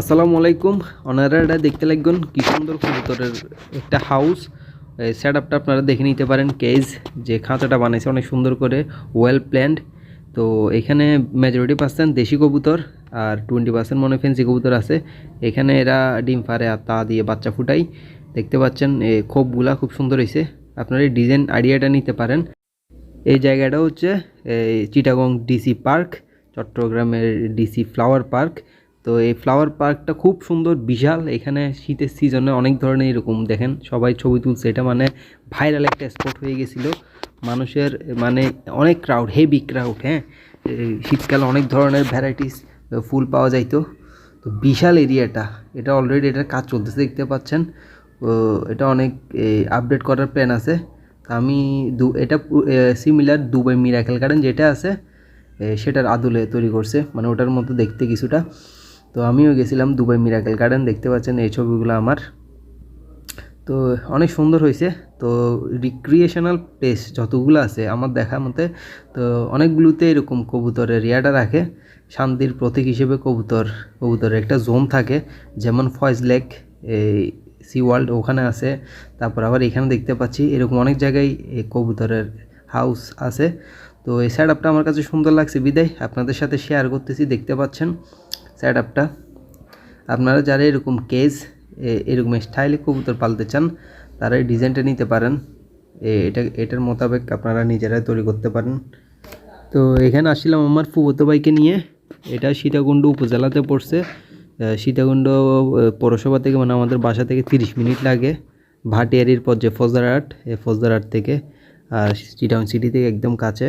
আসসালামু আলাইকুম। ওনারা এটা দেখতে লাগবেন কি সুন্দর কবুতরের একটা হাউস সেট আপটা আপনারা দেখে নিতে পারেন কেজ যে খাঁচাটা বানাইছে অনেক সুন্দর করে ওয়েল প্ল্যান্ড তো এখানে মেজরিটি পার্সেন্ট দেশি কবুতর আর টোয়েন্টি পার্সেন্ট মনে ফেন্সি কবুতর আছে। এখানে এরা ডিম ফারে আর তা দিয়ে বাচ্চা ফুটাই। দেখতে পাচ্ছেন, এ খোপগুলা খুব সুন্দর হয়েছে আপনারা এই ডিজাইন আইডিয়াটা নিতে পারেন। এই জায়গাটা হচ্ছে চিটাগং ডিসি পার্ক চট্টগ্রামের ডিসি ফ্লাওয়ার পার্ক তো এই ফ্লাওয়ার পার্কটা খুব সুন্দর, বিশাল। এখানে শীতের সিজনে অনেক ধরনের এরকম, দেখেন। সবাই ছবি তুলছে। এটা মানে ভাইরাল একটা স্পট হয়ে গেছিল। মানুষের মানে অনেক ক্রাউড হেভি ক্রাউড হ্যাঁ? শীতকালে অনেক ধরনের ভ্যারাইটিস ফুল পাওয়া যাইতো। তো বিশাল এরিয়াটা এটা অলরেডি এটার কাজ চলতেছে, দেখতে পাচ্ছেন। এটা অনেক আপডেট করার প্ল্যান আছে। তা আমি দু, এটা সিমিলার দুবাই মিরাকেল গার্ডেন যেটা আছে সেটার আদলে তৈরি করছে। মানে ওটার মতো দেখতে কিছুটা। তো আমিও গেছিলাম দুবাই মিরাকেল গার্ডেন, দেখতে পাচ্ছেন এই ছবিগুলো আমার। তো অনেক সুন্দর হয়েছে। তো রিক্রিয়েশনাল প্লেস যতগুলো আছে আমার দেখা মতে, তো অনেকগুলোতে এরকম কবুতরের রিয়াটা রাখে। শান্তির প্রতীক হিসেবে কবুতর, কবুতরের একটা জোন থাকে। যেমন ফয়েজ লেক, এই সি ওয়ার্ল্ড ওখানে আছে। তারপর আবার এখানে দেখতে পাচ্ছি এরকম অনেক জায়গায় এই কবুতরের হাউস আছে। তো এই সেট আপটা আমার কাছে সুন্দর লাগছে। বিদায়, আপনাদের সাথে শেয়ার করতেছি, দেখতে পাচ্ছেন। সেট আপটা আপনারা যারা এরকম কেজ এরকম স্টাইলে কবুতর পালতে চান, তারা এই ডিজাইনটা নিতে পারেন। এটা, এটার মোতাবেক আপনারা নিজেরাই তৈরি করতে পারেন। তো এখানে আসছিলাম আমার ফুবতো বাইকে নিয়ে। এটা সীতাকুণ্ড উপজেলাতে পড়ছে। সীতাকুণ্ড পৌরসভা থেকে মানে আমাদের বাসা থেকে তিরিশ মিনিট লাগে। ভাটিয়ারির পর যে ফজদারহাট এই ফজদারহাট থেকে, আর চিটাং সিটি থেকে একদম কাছে।